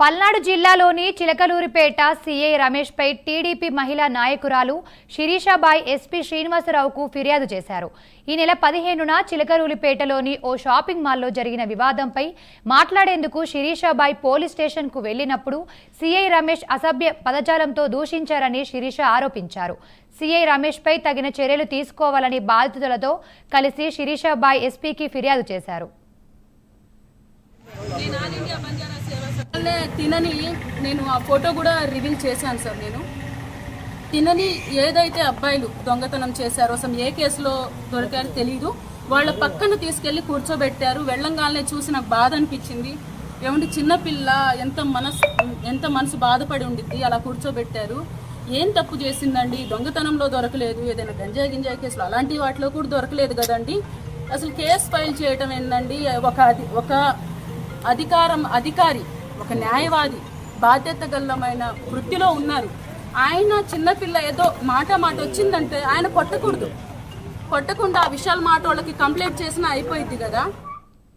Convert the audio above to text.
పల్నాడు జిల్లాలోని Chilakaluripet CI రమేష్పై TDP మహిళా నాయకురాలు శిరీషాబాయ్ ఎస్పీ శ్రీనివాసరావుకు ఫిర్యాదు చేశారు. ఈ నెల పదిహేనున చిలకలూరిపేటలోని ఓ షాపింగ్ మాల్లో జరిగిన వివాదంపై మాట్లాడేందుకు శిరీషాబాయ్ పోలీస్ స్టేషన్కు వెళ్ళినప్పుడు సీఐ రమేష్ అసభ్య పదజాలంతో దూషించారని శిరీష ఆరోపించారు. సీఐ రమేష్పై తగిన చర్యలు తీసుకోవాలని బాధితులతో కలిసి శిరీషాబాయ్ ఎస్పీకి ఫిర్యాదు చేశారు. సేవా తినని నేను ఆ ఫోటో కూడా రివీల్ చేశాను సార్ నేను. తినని ఏదైతే అబ్బాయిలు దొంగతనం చేశారో అసలు ఏ కేసులో దొరికారో తెలియదు వాళ్ళ పక్కన తీసుకెళ్ళి కూర్చోబెట్టారు. వెళ్ళంగానే చూసి నాకు బాధ అనిపించింది. ఏమంటే చిన్నపిల్ల ఎంత మనసు ఎంత మనసు బాధపడి ఉండిద్ది అలా కూర్చోబెట్టారు. ఏం తప్పు చేసిందండి? దొంగతనంలో దొరకలేదు. ఏదైనా గంజాయి గింజాయి కేసులు అలాంటి వాటిలో కూడా దొరకలేదు కదండి. అసలు కేసు ఫైల్ చేయటం ఏంటండి ఒక ఒక అధికారం అధికారి ఒక న్యాయవాది బాధ్యత గల్లమైన వృత్తిలో ఉన్నారు. ఆయన చిన్నపిల్ల ఏదో మాట మాట వచ్చిందంటే ఆయన కొట్టకూడదు. కొట్టకుండా ఆ విషయాలు మాట వాళ్ళకి కంప్లైంట్ చేసినా అయిపోయింది కదా?